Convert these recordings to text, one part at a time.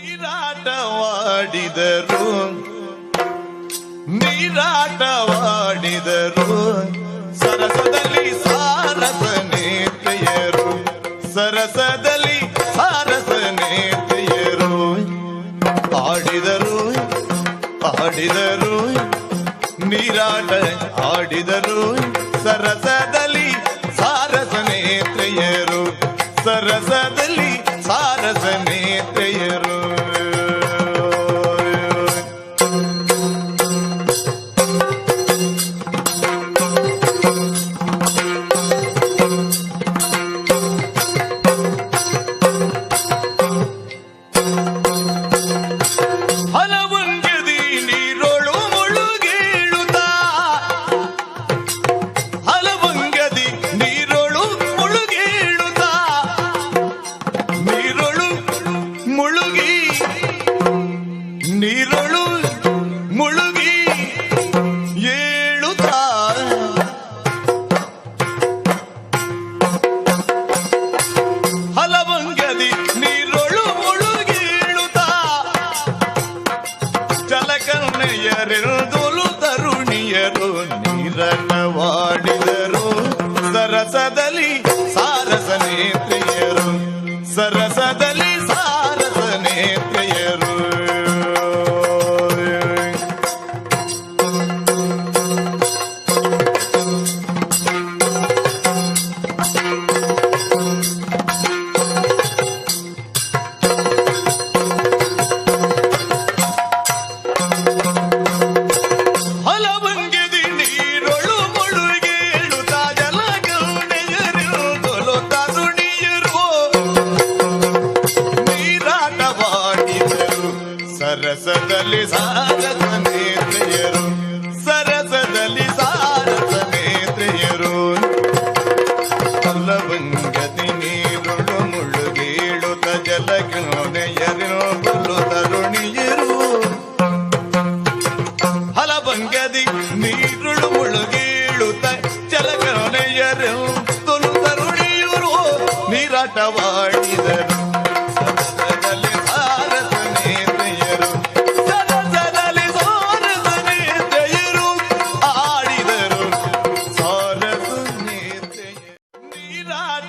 ನೀರಾಟವಾಡಿದರು. ನೀರಾಟವಾಡಿದರು. ಸರಸದಲ್ಲಿ ಸಾರಸ ನೇತ್ರೆಯರು. ಸರಸದಲ್ಲಿ ಸಾರಸ ನೇತ್ರೆಯರು. ಆಡಿದರು ಆಡಿದರು. ನೀರಾಟ ಆಡಿದರು. ಸರಸದಲ್ಲಿ ಸರಸದಲ್ಲಿ ಸಾರಸ ನೇತ್ರೆಯರು ಸರಸದಲ್ಲಿ ಸಾರಸ ನೀರೊಳು ಮುಳುಗೇಳುತ್ತ ಜಲಗೌನೆಯರು ತರುಣಿಯರು ಹಲವಂಗದಿ ನೀರುಳು ಮುಳುಗೀಳುತ್ತ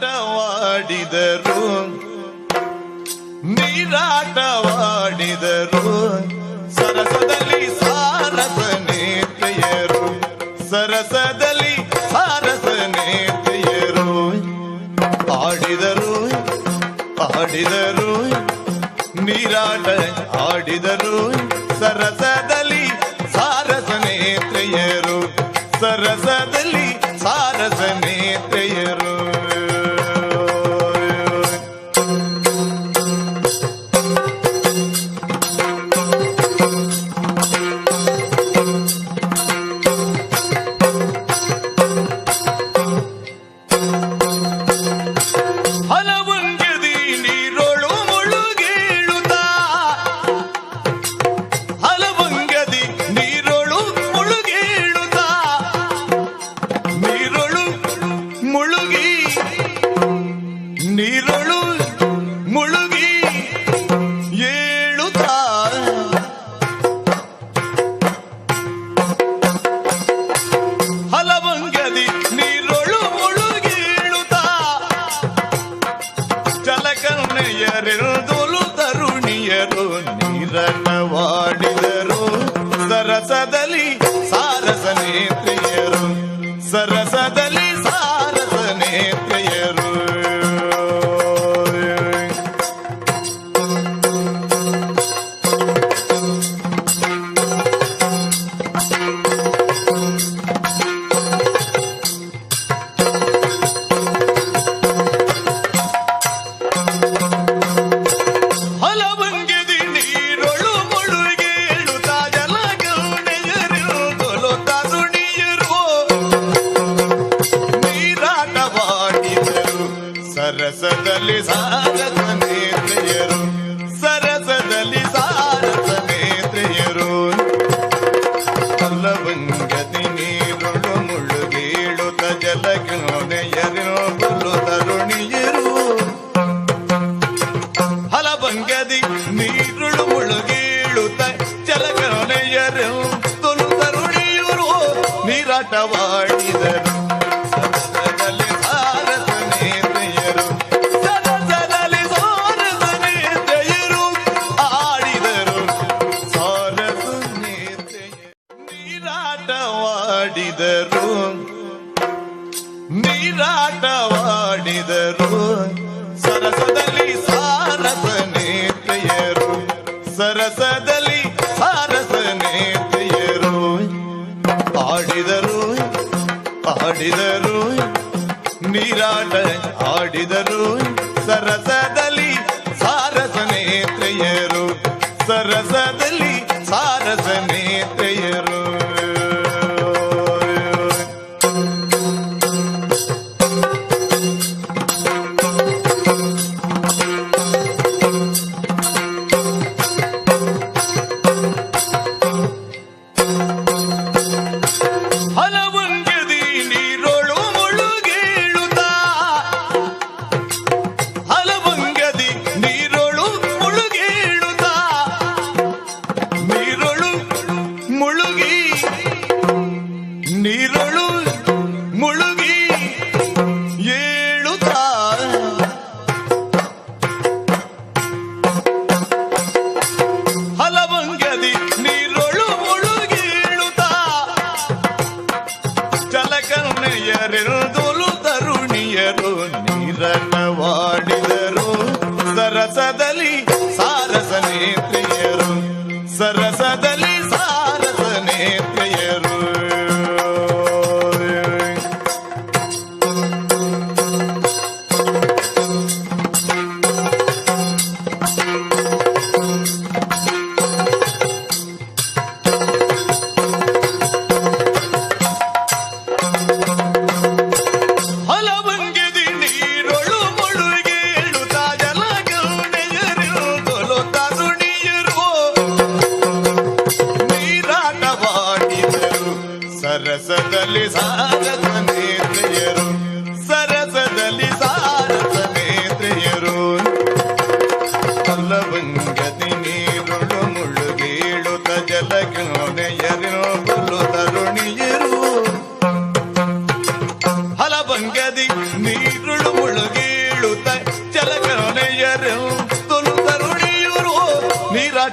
ನೀರಾಟವಾಡಿದರು ನೀರಾಟವಾಡಿದರು. ಸರಸದಲ್ಲಿ ಸಾರಸನ வாழிதரும் வாடிதரும். நீராட்ட வாடிதரும். ಮಾಡಿದರು ಸರಸರ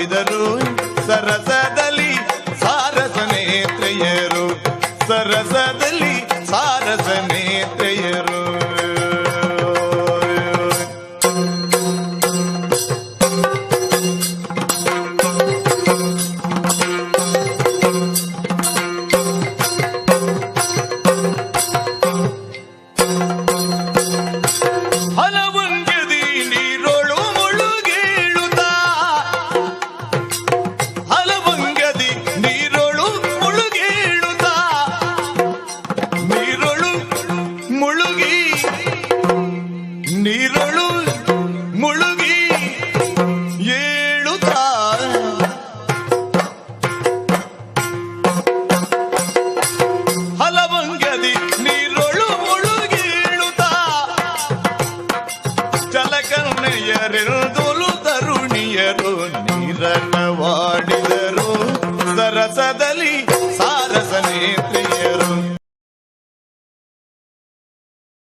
ಆಡಿದರು